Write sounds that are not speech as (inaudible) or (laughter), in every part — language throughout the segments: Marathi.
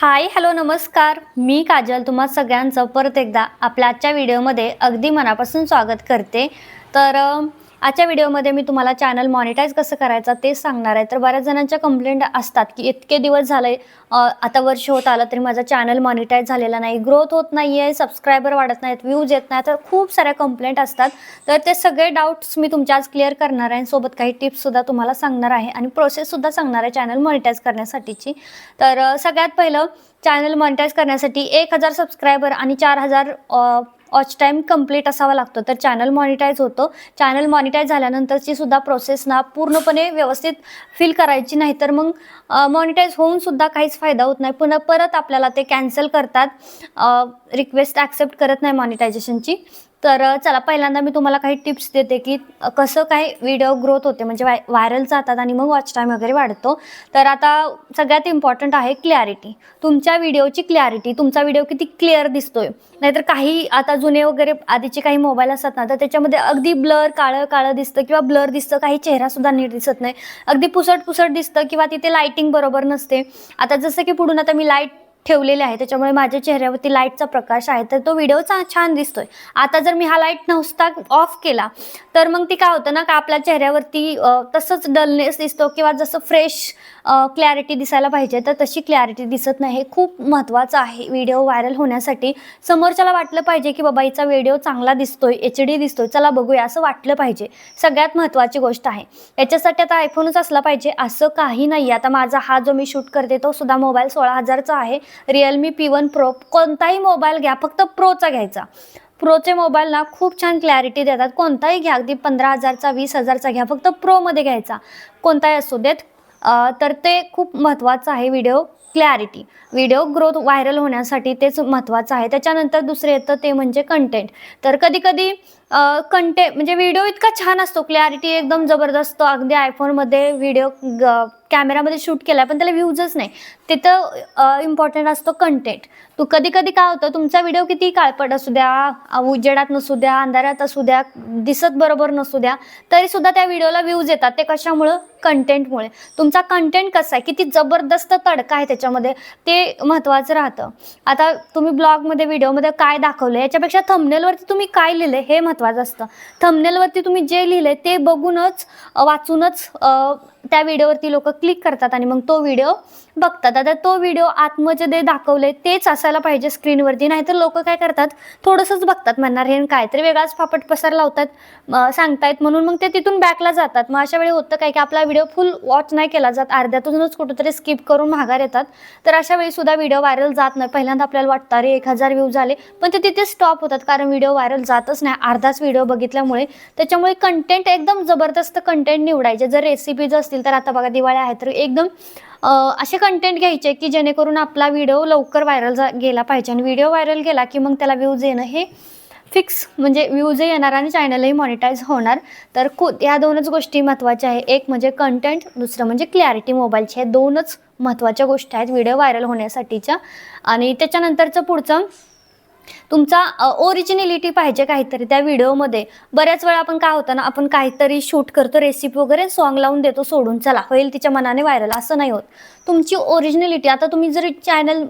हाय हॅलो नमस्कार. मी काजल तुम्हा सगळ्यांचं परत एकदा आपल्या आजच्या व्हिडिओमध्ये अगदी मनापासून स्वागत करते. तर आजच्या व्हिडिओमध्ये मी तुम्हाला चॅनल मॉनिटाईज कसं करायचं तेच सांगणार आहे. तर बऱ्याच जणांच्या कंप्लेंट असतात की इतके दिवस झाले आता वर्ष होत आलं तरी माझा चॅनल मॉनिटाईज झालेला नाही. ग्रोथ होत नाही आहे सबस्क्रायबर वाढत नाहीत व्ह्यूज येत नाही तर खूप साऱ्या कंप्लेंट असतात. तर ते सगळे डाऊट्स मी तुमच्या आज क्लिअर करणार आहे. सोबत काही टिप्ससुद्धा तुम्हाला सांगणार आहे आणि प्रोसेससुद्धा सांगणार आहे चॅनल मॉनिटाईज करण्यासाठीची. तर सगळ्यात पहिलं चॅनल मॉनिटाईज करण्यासाठी एक हजार सबस्क्रायबर आणि चार हजार वॉच टाईम कंप्लीट असावा लागतो. तर चॅनल मॉनिटाईज होतं. चॅनल मॉनिटाईज झाल्यानंतरची सुद्धा प्रोसेस ना पूर्णपणे व्यवस्थित फील करायची नाही. तर मग मॉनिटाईज होऊन सुद्धा काहीच फायदा होत नाही. पुन्हा परत आपल्याला ते कॅन्सल करतात. रिक्वेस्ट ॲक्सेप्ट करत नाही मॉनिटायझेशनची तर चला पहिल्यांदा मी तुम्हाला काही टिप्स देते की कसं काय व्हिडिओ ग्रोथ होते म्हणजे वाय व्हायरल जातात आणि मग वॉच टाईम वगैरे वाढतो. तर आता सगळ्यात इम्पॉर्टंट आहे क्लॅरिटी तुमच्या व्हिडिओची क्लॅरिटी तुमचा व्हिडिओ किती क्लिअर दिसतोय. नाहीतर काही आता जुने वगैरे आधीचे काही मोबाईल असतात ना तर त्याच्यामध्ये अगदी ब्लर काळं काळं दिसतं किंवा ब्लर दिसतं काही चेहरासुद्धा नीट दिसत नाही. अगदी पुसट पुसट दिसतं किंवा तिथे लाईटिंग बरोबर नसते. आता जसं की पुढून आता मी लाइट ठेवलेले आहे. त्याच्यामुळे माझ्या चेहऱ्यावरती लाईटचा प्रकाश आहे. तर तो व्हिडिओ चा छान दिसतोय. आता जर मी हा लाइट नसता ऑफ केला तर मग ती काय होतं ना का आपल्या चेहऱ्यावरती तसंच डलनेस दिसतो किंवा जसं फ्रेश क्लॅरिटी दिसायला पाहिजे तर तशी क्लॅरिटी दिसत नाही. हे खूप महत्त्वाचं आहे व्हिडिओ व्हायरल होण्यासाठी. समोरच्याला वाटलं पाहिजे की बाबा हिचा व्हिडिओ चांगला दिसतोय एच डी दिसतोय चला बघूया असं वाटलं पाहिजे. सगळ्यात महत्त्वाची गोष्ट आहे. याच्यासाठी आता आयफोनच असला पाहिजे असं काही नाही आता माझा हा जो मी शूट करते तो सुद्धा मोबाईल सोळा हजारचा आहे. रिअलमी पी वन प्रो कोणताही मोबाईल घ्या फक्त प्रोचा घ्यायचा. प्रोचे मोबाईल ना खूप छान क्लॅरिटी देतात. कोणताही घ्या अगदी पंधरा हजारचा वीस हजारचा घ्या फक्त प्रोमध्ये घ्यायचा. कोणताही असू देत. तर ते खूप महत्त्वाचं आहे video clarity video growth viral होण्यासाठी तेच महत्त्वाचं आहे. त्याच्यानंतर दुसरं येतं ते म्हणजे कंटेंट तर कधीकधी कंटे कंटेंट म्हणजे व्हिडिओ इतका छान असतो. क्लॅरिटी एकदम जबरदस्त. अगदी आयफोनमध्ये व्हिडिओ कॅमेरामध्ये शूट केला पण त्याला व्ह्यूजच नाही. तिथं इम्पॉर्टंट असतो कंटेंट तू कधी कधी काय होतं तुमचा व्हिडिओ किती काळपट असू द्या उजेडात नसू द्या अंधारात असू द्या दिसत बरोबर नसू द्या तरी सुद्धा त्या व्हिडिओला व्ह्यूज येतात. ते कशामुळं? कंटेंटमुळे तुमचा कंटेंट कसा आहे? किती जबरदस्त तडका आहे त्याच्यामध्ये. ते महत्त्वाचं राहतं. आता तुम्ही ब्लॉगमध्ये व्हिडिओमध्ये काय दाखवलं याच्यापेक्षा थंबनेलवरती तुम्ही काय लिहिलं हे महत्त्वाचं असतं. थंबनेलवरती तुम्ही जे लिहिले ते बघूनच वाचूनच त्या व्हिडिओवरती लोक क्लिक करतात आणि मग तो व्हिडिओ बघतात. आता तो व्हिडिओ आतमध्ये जे दाखवले तेच असायला पाहिजे स्क्रीनवरती. नाहीतर लोक काय करतात थोडंसंच बघतात म्हणणार हे काहीतरी वेगळाच फापट पसार लावतात सांगतायत म्हणून. मग ते तिथून बॅकला जातात. मग अशा वेळी होतं काय की आपला व्हिडिओ फुल वॉच नाही केला जात. अर्ध्यातूनच कुठंतरी स्किप करून माघार येतात. तर अशा वेळी सुद्धा व्हिडिओ व्हायरल जात नाही. पहिल्यांदा आपल्याला वाटतं अरे एक हजार व्ह्यू झाले. पण ते तिथे स्टॉप होतात कारण व्हिडिओ व्हायरल जातच नाही. अर्धाच व्हिडिओ बघितल्यामुळे त्याच्यामुळे कंटेंट एकदम जबरदस्त कंटेंट निवडायचे. जर रेसिपीज असतील तर आता बघा दिवाळी आहे तर एकदम असे कंटेंट घ्यायचे की जेणेकरून आपला व्हिडिओ लवकर व्हायरल जा गेला पाहिजे. आणि व्हिडिओ व्हायरल गेला की मग त्याला व्ह्यूज येणं हे फिक्स म्हणजे व्ह्यूजही येणार आणि चॅनलही मॉनिटाईज होणार. तर खू या दोनच गोष्टी महत्त्वाच्या आहे एक म्हणजे कंटेंट दुसरं म्हणजे क्लॅरिटी मोबाईलची हे दोनच महत्त्वाच्या गोष्टी आहेत व्हिडिओ व्हायरल होण्यासाठीच्या. आणि त्याच्यानंतरचं पुढचं तुमचा ओरिजिनॅलिटी पाहिजे काहीतरी त्या व्हिडिओमध्ये बऱ्याच वेळा आपण काय होतं ना आपण काहीतरी शूट करतो रेसिपी वगैरे सॉन्ग लावून देतो सोडून चला होईल तिच्या मनाने व्हायरल असं नाही होत. तुमची ओरिजिनॅलिटी आता तुम्ही जरी चॅनल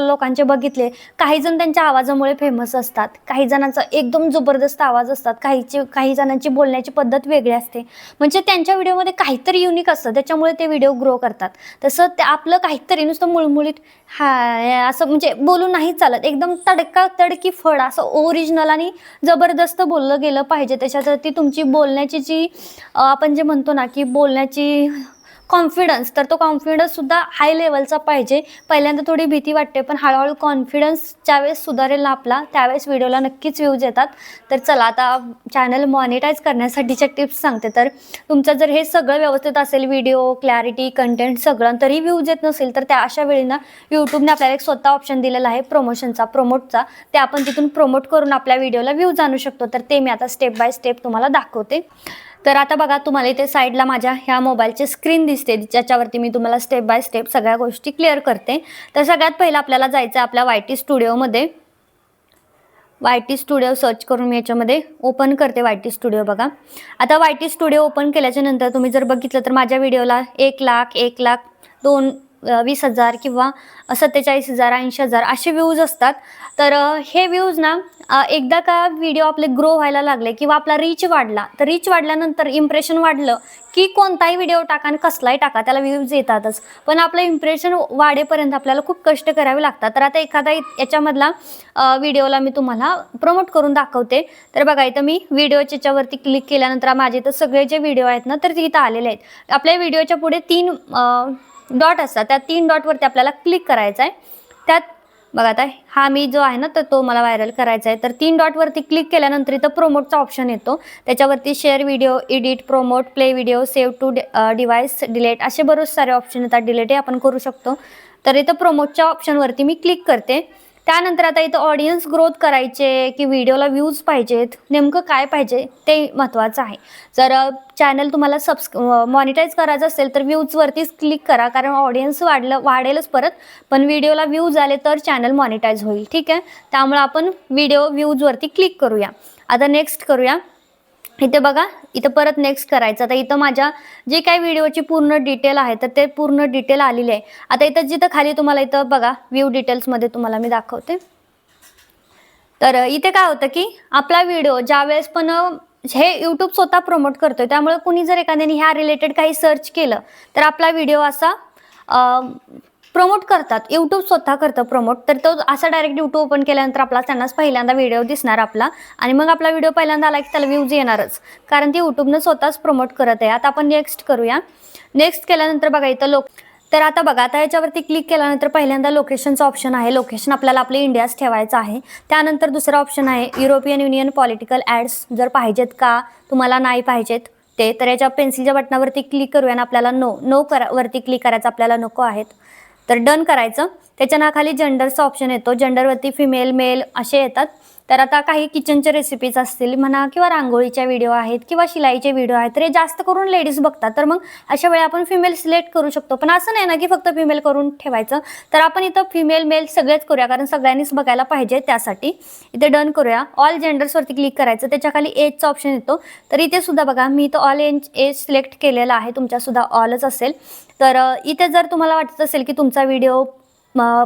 लोकांचे बघितले काही जण त्यांच्या आवाजामुळे फेमस असतात. काही जणांचा एकदम जबरदस्त आवाज असतात. काहीचे काही जणांची बोलण्याची पद्धत वेगळी असते. म्हणजे त्यांच्या व्हिडिओमध्ये काहीतरी युनिक असतं. त्याच्यामुळे ते व्हिडिओ ग्रो करतात. तसं ते आपलं काहीतरी नुसतं मुळमुळीत हा असं म्हणजे बोलून नाही चालत. एकदम तडका तडकी फळ असं ओरिजिनल आणि जबरदस्त बोललं गेलं पाहिजे. त्याच्यासाठी तुमची बोलण्याची जी आपण जे म्हणतो ना की बोलण्याची कॉन्फिडन्स तर तो कॉन्फिडन्स सुद्धा हाय लेवलचा पाहिजे. पहिल्यांदा थोडी भीती वाटते पण हळूहळू कॉन्फिडन्स ज्यावेळेस सुधारेल ना आपला त्यावेळेस व्हिडिओला नक्कीच व्ह्यूज येतात. तर चला आता चॅनल मॉनिटाईज करण्यासाठीच्या टिप्स सांगते. तर तुमचं जर हे सगळं व्यवस्थित असेल व्हिडिओ क्लॅरिटी कंटेंट सगळं तरी व्ह्यूज येत नसेल तर त्या अशा वेळी ना यूट्यूबने आपल्याला एक स्वतः ऑप्शन दिलेला आहे प्रमोशनचा प्रमोटचा ते आपण तिथून प्रमोट करून आपल्या व्हिडिओला व्ह्यूज आणू शकतो. तर ते मी आता स्टेप बाय स्टेप तुम्हाला दाखवते. तर आता बघा तुम्हाला इथे साईडला माझ्या ह्या मोबाईलची स्क्रीन दिसते. ज्याच्यावरती मी तुम्हाला स्टेप बाय स्टेप सगळ्या गोष्टी क्लिअर करते. तर सगळ्यात पहिलं आपल्याला जायचं आहे आपल्या वाय टी स्टुडिओमध्ये वाय टी स्टुडिओ सर्च करून मी याच्यामध्ये ओपन करते वाय टी स्टुडिओ बघा. आता वाय टी स्टुडिओ ओपन केल्याच्यानंतर तुम्ही जर बघितलं तर माझ्या व्हिडिओला एक लाख एक लाख दोन वीस हजार किंवा सत्तेचाळीस हजार ऐंशी हजार असे व्ह्यूज असतात. तर हे व्ह्यूज ना एकदा का व्हिडिओ आपले ग्रो व्हायला लागले किंवा आपला रीच वाढला तर रीच वाढल्यानंतर इम्प्रेशन वाढलं की कोणताही व्हिडिओ टाका आणि कसलाही टाका त्याला व्ह्यूज येतातच. पण आपलं इम्प्रेशन वाढेपर्यंत आपल्याला खूप कष्ट करावे लागतात. तर आता एखादा याच्यामधला व्हिडिओला मी तुम्हाला प्रमोट करून दाखवते. तर बघा इथं मी व्हिडिओच्या याच्यावरती क्लिक केल्यानंतर माझे इथं सगळे जे व्हिडिओ आहेत ना तर ते इथं आलेले आहेत. आपल्या व्हिडिओच्या पुढे तीन डॉट असतात. त्या तीन डॉटवरती आपल्याला क्लिक करायचं आहे. त्यात बघा आता हा मी जो आहे ना तर तो मला व्हायरल करायचा आहे. तर तीन डॉटवरती क्लिक केल्यानंतर इथं प्रोमोटचा ऑप्शन येतो. त्याच्यावरती share video edit promote play video save to device delete असे बरेच सारे ऑप्शन येतात. डिलेटही आपण करू शकतो. तर इथं प्रोमोटच्या ऑप्शनवरती मी क्लिक करते. त्यानंतर आता इथं ऑडियन्स ग्रोथ करायचे की व्हिडिओला व्ह्यूज पाहिजेत नेमकं काय पाहिजे ते महत्त्वाचं आहे. जर चॅनल तुम्हाला सबस्क मॉनिटाईज करायचं असेल तर व्ह्यूजवरतीच क्लिक करा कारण ऑडियन्स वाढलं वाढेलच परत. पण व्हिडिओला व्ह्यूज आले तर चॅनल मॉनिटाईज होईल ठीक आहे? त्यामुळे आपण व्हिडिओ व्ह्यूजवरती क्लिक करूया. आता नेक्स्ट करूया. इथे बघा इथं परत नेक्स्ट करायचं. आता इथं माझ्या जे काही व्हिडिओची पूर्ण डिटेल आहे तर ते पूर्ण डिटेल आलेली आहे. आता इथं जिथं खाली तुम्हाला इथं बघा व्ह्यू डिटेल्समध्ये तुम्हाला मी दाखवते. तर इथे काय होतं की आपला व्हिडिओ ज्यावेळेस पण हे यूट्यूब स्वतः प्रमोट करतोय त्यामुळे कुणी जर एखाद्याने ह्या रिलेटेड काही सर्च केलं तर आपला व्हिडिओ असा प्रमोट करतात. यूट्यूब स्वतः करतं प्रमोट तर तो असा डायरेक्ट यूट्यूब ओपन केल्यानंतर आपला त्यांनाच पहिल्यांदा व्हिडिओ दिसणार आपला. आणि मग आपला व्हिडिओ पहिल्यांदा आला की त्याला व्ह्यूज येणारच. कारण ती युट्यूबनं स्वतःच प्रमोट करत आहे. आता आपण नेक्स्ट करूया. नेक्स्ट केल्यानंतर बघा इथं लोक तर आता बघा आता याच्यावरती क्लिक केल्यानंतर पहिल्यांदा लोकेशनचं ऑप्शन आहे. लोकेशन आपल्याला आपलं इंडियाच ठेवायचं आहे. त्यानंतर दुसरा ऑप्शन आहे. युरोपियन युनियन पॉलिटिकल ॲड्स जर पाहिजेत का? तुम्हाला नाही पाहिजेत ते. तर याच्या पेन्सिलच्या बटनावरती क्लिक करूया आणि आपल्याला नो नो करा वरती क्लिक करायचं आपल्याला नको आहेत. तर डन करायचं. त्याच्या नाखाली जेंडरचा ऑप्शन येतो. जेंडरवरती फिमेल मेल असे येतात. तर आता काही किचनचे रेसिपीज असतील म्हणा किंवा रांगोळीच्या व्हिडिओ आहेत किंवा शिलाईचे व्हिडिओ आहेत तर हे जास्त करून लेडीज बघतात. तर मग अशा वेळी आपण फिमेल सिलेक्ट करू शकतो. पण असं नाही ना की फक्त फिमेल करून ठेवायचं. तर आपण इथं फिमेल मेल सगळेच करूया. कारण सगळ्यांनीच बघायला पाहिजे त्यासाठी. इथे डन करूया. ऑल जेंडर्सवरती क्लिक करायचं. त्याच्याखाली एजचा ऑप्शन येतो. तर इथे सुद्धा बघा मी इथं ऑल एज एज सिलेक्ट केलेला आहे. तुमच्यासुद्धा ऑलच असेल. तर इथे जर तुम्हाला वाटत असेल की तुमचा व्हिडिओ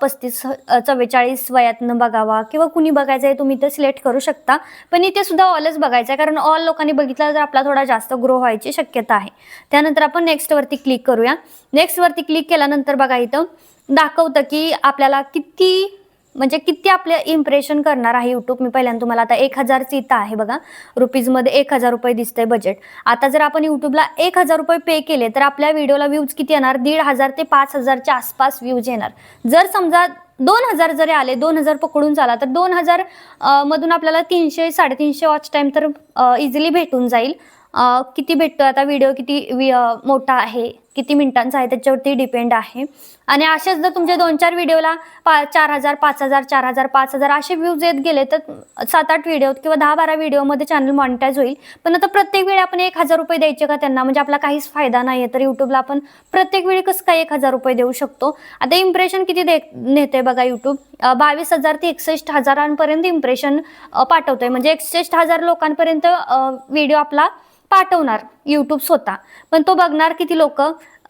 पस्तीस चव्वेचाळीस वयातनं बघावा किंवा कुणी बघायचं आहे तुम्ही तर सिलेक्ट करू शकता. पण इथे सुद्धा ऑलच बघायचं आहे कारण ऑल लोकांनी बघितलं तर आपला थोडा जास्त ग्रो व्हायची शक्यता आहे. त्यानंतर आपण नेक्स्टवरती क्लिक करूया. नेक्स्टवरती क्लिक केल्यानंतर बघा इथं दाखवतं की आपल्याला किती म्हणजे किती आपले इम्प्रेशन करणार आहे युट्यूब मी पहिल्यांदा तुम्हाला आता एक हजारची इथं आहे बघा. रुपीजमध्ये एक हजार रुपये दिसतंय बजेट आता जर आपण युट्यूबला एक हजार रुपये पे केले तर आपल्या व्हिडिओला व्ह्यूज किती येणार? दीड हजार ते पाच हजारच्या आसपास व्ह्यूज येणार. जर समजा दोन हजार जरी आले दोन हजार पकडून चाला तर दोन हजार मधून आपल्याला तीनशे साडेतीनशे वॉच टाईम तर इझिली भेटून जाईल. किती भेटतो आता? व्हिडिओ किती वि- मोठा आहे? किती मिनिटांचा आहे त्याच्यावरती डिपेंड आहे. आणि असेच जर तुमच्या दोन चार व्हिडिओला पा चार हजार पाच हजार चार हजार पाच हजार असे व्ह्यूज येत गेले तर सात आठ व्हिडिओ किंवा दहा बारा व्हिडिओमध्ये चॅनल मॉनिटाईज होईल. पण आता प्रत्येक वेळी आपण एक हजार रुपये द्यायचे का त्यांना? म्हणजे आपला काहीच फायदा नाही आहे तर युट्यूबला आपण प्रत्येक वेळी कसं काय एक हजार रुपये देऊ शकतो? आता इम्प्रेशन किती दे नेते बघा यूट्यूब बावीस हजार ते एकसष्ट हजारांपर्यंत इम्प्रेशन पाठवतोय. म्हणजे एकसष्ट हजार लोकांपर्यंत व्हिडिओ आपला पाठवणार यूट्यूब स्वतः. पण तो बघणार किती लोक?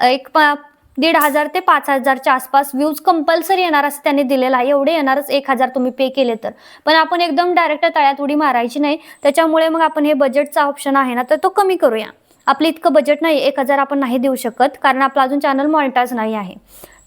एक दीड हजार ते पाच हजारच्या आसपास व्ह्यूज कंपल्सरी येणार असं त्यांनी दिलेलं आहे. एवढे येणारच एक हजार तुम्ही पे केले तर. पण आपण एकदम डायरेक्ट तळ्यात उडी मारायची नाही. त्याच्यामुळे मग आपण हे बजेटचा ऑप्शन आहे ना तर तो कमी करूया. आपलं इतकं बजेट नाही एक हजार आपण नाही देऊ शकत. कारण आपलं अजून चॅनल मॉनिटाईज नाही आहे.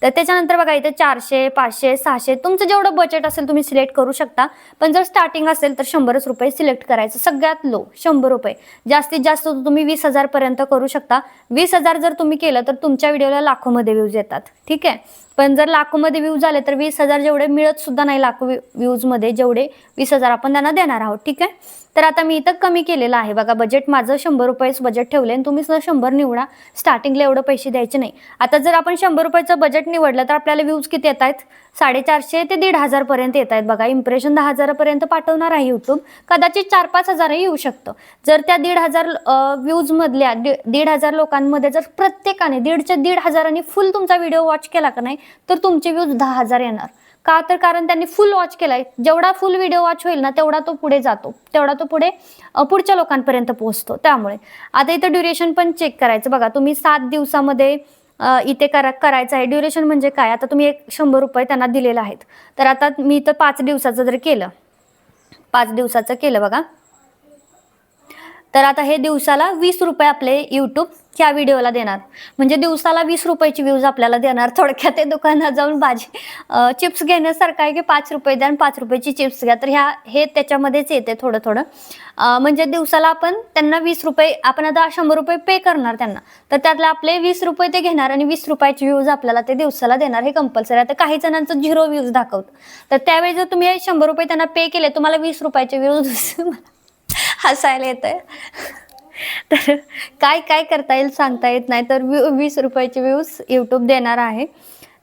तर त्याच्यानंतर बघा इथे चारशे पाचशे सहाशे तुमचं जेवढं बजेट असेल तुम्ही सिलेक्ट करू शकता. पण जर स्टार्टिंग असेल तर शंभरच रुपये सिलेक्ट करायचं. सगळ्यात लो शंभर रुपये. जास्तीत जास्त तुम्ही वीस हजारपर्यंत करू शकता. वीस हजार जर तुम्ही केलं तर तुमच्या व्हिडिओला लाखोमध्ये व्ह्यूज येतात. ठीक आहे? पण जर लाखोमध्ये व्ह्यूज आले तर वीस हजार जेवढे मिळत सुद्धा नाही लाखो व्ह्यूजमध्ये जेवढे वीस हजार आपण त्यांना देणार आहोत. ठीक आहे? तर आता मी इथं कमी केलेलं आहे. बघा बजेट माझं शंभर रुपयेच बजेट ठेवले आणि तुम्ही सुद्धा शंभर निवडा. स्टार्टिंगला एवढं पैसे द्यायचे नाही. आता जर आपण शंभर रुपयाचं बजेट निवडलं तर आपल्याला व्ह्यूज किती येत आहेत? साडेचारशे ते दीड हजारपर्यंत येत आहेत बघा. इम्प्रेशन दहा हजारापर्यंत पाठवणार आहे यूट्यूब कदाचित चार पाच हजारही येऊ शकतं. जर त्या दीड हजार व्ह्यूजमधल्या दीड हजार लोकांमध्ये जर प्रत्येकाने दीडच्या दीड हजारांनी फुल तुमचा व्हिडिओ वॉच केला का नाही तर तुमचे व्ह्यूज दहा हजार येणार. का तर कारण त्यांनी फुल वॉच केलाय. जेवढा फुल व्हिडिओ वॉच होईल ना तेवढा तो पुढे जातो. तेवढा तो पुढे पुढच्या लोकांपर्यंत पोहोचतो. त्यामुळे. आता इथं ड्युरेशन पण चेक करायचं. बघा तुम्ही सात दिवसामध्ये इथे करा करायचं आहे. ड्युरेशन म्हणजे काय? आता तुम्ही एक शंभर रुपये त्यांना दिलेला आहेत. तर आता मी इथं पाच दिवसाचं जर केलं पाच दिवसाचं केलं बघा. तर आता हे दिवसाला वीस रुपये आपले यूट्यूब ह्या व्हिडिओला देणार. म्हणजे दिवसाला वीस रुपयाची व्ह्यूज आपल्याला देणार. थोडक्यात ते दुकानात जाऊन भाजी चिप्स घेण्यासारखं आहे की पाच रुपये द्या आणि पाच रुपयाची चिप्स घ्या. तर ह्या हे त्याच्यामध्येच येते थोडं थोडं म्हणजे दिवसाला आपण त्यांना वीस रुपये आपण आता शंभर रुपये पे करणार त्यांना. तर त्यातले आपले वीस रुपये ते घेणार आणि वीस रुपयाची व्ह्यूज आपल्याला ते दिवसाला देणार. हे कंपल्सरी आता काही जणांचं झिरो व्ह्यूज दाखवतं. तर त्यावेळी जर तुम्ही शंभर रुपये त्यांना पे केले तुम्हाला वीस रुपयाचे व्ह्यूज (laughs) हसायला येत आहे तर काय काय करता येईल सांगता येत नाही. तर वी वीस रुपयाचे व्ह्यूज यूट्यूब देणार आहे.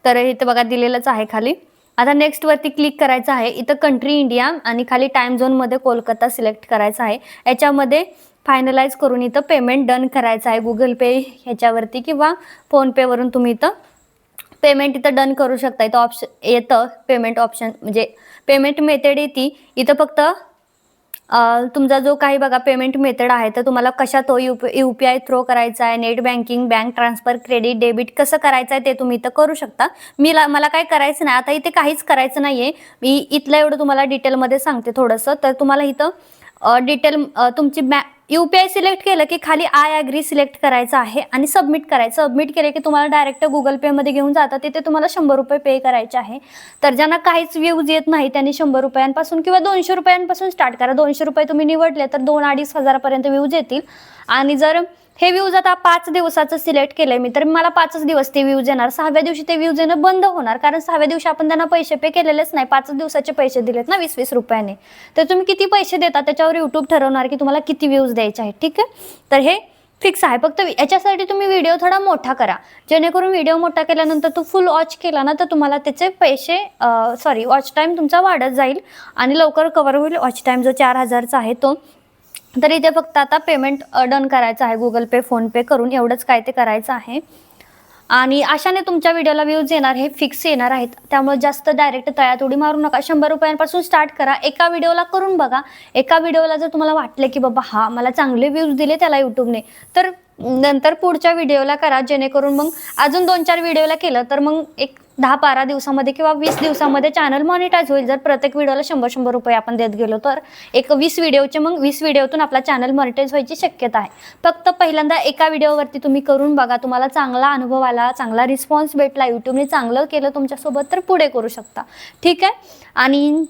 तर इथं बघा दिलेलंच आहे खाली. आता नेक्स्ट वरती क्लिक करायचं आहे. इथं कंट्री इंडिया आणि खाली टाइम झोनमध्ये कोलकाता सिलेक्ट करायचं आहे. याच्यामध्ये फायनलाइज करून इथं पेमेंट डन करायचं आहे. गुगल पे ह्याच्यावरती किंवा फोनपेवरून तुम्ही इथं पेमेंट इथं डन करू शकता. इथं ऑप्शन येतं पेमेंट ऑप्शन म्हणजे पेमेंट मेथड येते इथं फक्त तुमचा जो काही बघा पेमेंट मेथड आहे तर तुम्हाला कशा तो U P U P I through करायचा आहे net banking bank transfer credit debit कसं करायचं आहे ते तुम्ही इथं करू शकता. मी ला मला काय करायचं नाही आता इथे काहीच करायचं नाही आहे मी इथलं एवढं तुम्हाला डिटेलमध्ये सांगते थोडंसं. तर तुम्हाला इथं डिटेल तुमची बॅ यू पी आय सिलेक्ट केलं की खाली आय ॲग्री सिलेक्ट करायचं आहे आणि सबमिट करायचं. सबमिट केलं की तुम्हाला डायरेक्ट गुगल पेमध्ये घेऊन जातात. तिथे तुम्हाला शंभर रुपये पे करायचे आहे. तर ज्यांना काहीच व्ह्यूज येत नाही त्यांनी शंभर रुपयांपासून किंवा दोनशे रुपयांपासून स्टार्ट करा. दोनशे रुपये तुम्ही निवडले तर दोन अडीच हजारापर्यंत व्ह्यूज येतील. आणि जर हे व्ह्यूज आता पाच दिवसाचं सिलेक्ट केलंय मी तर मला पाचच दिवस ते व्ह्यूज येणार. सहाव्या दिवशी ते व्ह्यूज येणं बंद होणार कारण सहाव्या दिवशी आपण त्यांना पैसे पे केलेलेच नाही. पाच दिवसाचे पैसे दिलेत ना वीस वीस रुपयाने. तर तुम्ही किती पैसे देता त्याच्यावर युट्यूब ठरवणार की तुम्हाला किती व्ह्यूज द्यायचे आहेत ठीक आहे? तर हे फिक्स आहे. फक्त याच्यासाठी तुम्ही व्हिडिओ थोडा मोठा करा. जेणेकरून व्हिडिओ मोठा केल्यानंतर तो फुल वॉच केला ना तर तुम्हाला त्याचे पैसे सॉरी वॉच टाईम तुमचा वाढत जाईल आणि लवकर कवर होईल. वॉच टाईम जो चार हजारचा आहे तो तर इथे फक्त आता पेमेंट डन करायचं आहे. गुगल पे फोनपे करून एवढंच काय ते करायचं आहे. आणि अशाने तुमच्या व्हिडिओला व्ह्यूज येणार हे फिक्स येणार आहेत. त्यामुळे जास्त डायरेक्ट तळ्यात उडी मारू नका. शंभर रुपयांपासून स्टार्ट करा. एका व्हिडिओला करून बघा. एका व्हिडिओला जर तुम्हाला वाटलं की बाबा हा मला चांगले व्ह्यूज दिले त्याला यूट्यूबने तर नंतर पुढच्या व्हिडिओला करा. जेणेकरून मग अजून दोन चार व्हिडिओला केलं तर मग एक दहा बारा दिवसामध्ये किंवा वीस दिवसामध्ये चॅनल मॉनिटाईज होईल. जर प्रत्येक व्हिडिओला शंभर शंभर रुपये आपण देत गेलो तर एक वीस व्हिडिओचे मग वीस व्हिडिओतून आपला चॅनल मॉनिटाईज व्हायची शक्यता आहे. फक्त पहिल्यांदा एका व्हिडिओवरती तुम्ही करून बघा. तुम्हाला चांगला अनुभव आला चांगला रिस्पॉन्स भेटला. यूट्यूबने चांगलं केलं तुमच्यासोबत तर पुढे करू शकता. ठीक आहे? आणि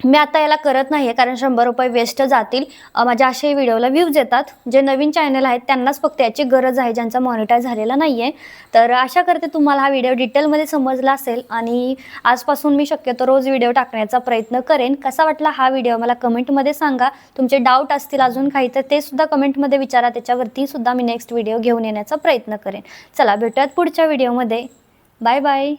मी आता याला करत नाही आहे कारण शंभर रुपये वेस्ट जातील. माझ्या असे व्हिडिओला व्ह्यूज येतात. जे नवीन चॅनल आहेत त्यांनाच फक्त याची गरज आहे ज्यांचा मॉनिटाईज झालेला नाही आहे तर आशा करते तुम्हाला हा व्हिडिओ डिटेलमध्ये समजला असेल आणि आजपासून मी शक्यतो रोज व्हिडिओ टाकण्याचा प्रयत्न करेन. कसा वाटला हा व्हिडिओ मला कमेंटमध्ये सांगा. तुमचे डाऊट असतील अजून काही तर ते सुद्धा कमेंटमध्ये विचारा. त्याच्यावरती सुद्धा मी नेक्स्ट व्हिडिओ घेऊन येण्याचा प्रयत्न करेन. चला भेटूयात पुढच्या व्हिडिओमध्ये बाय बाय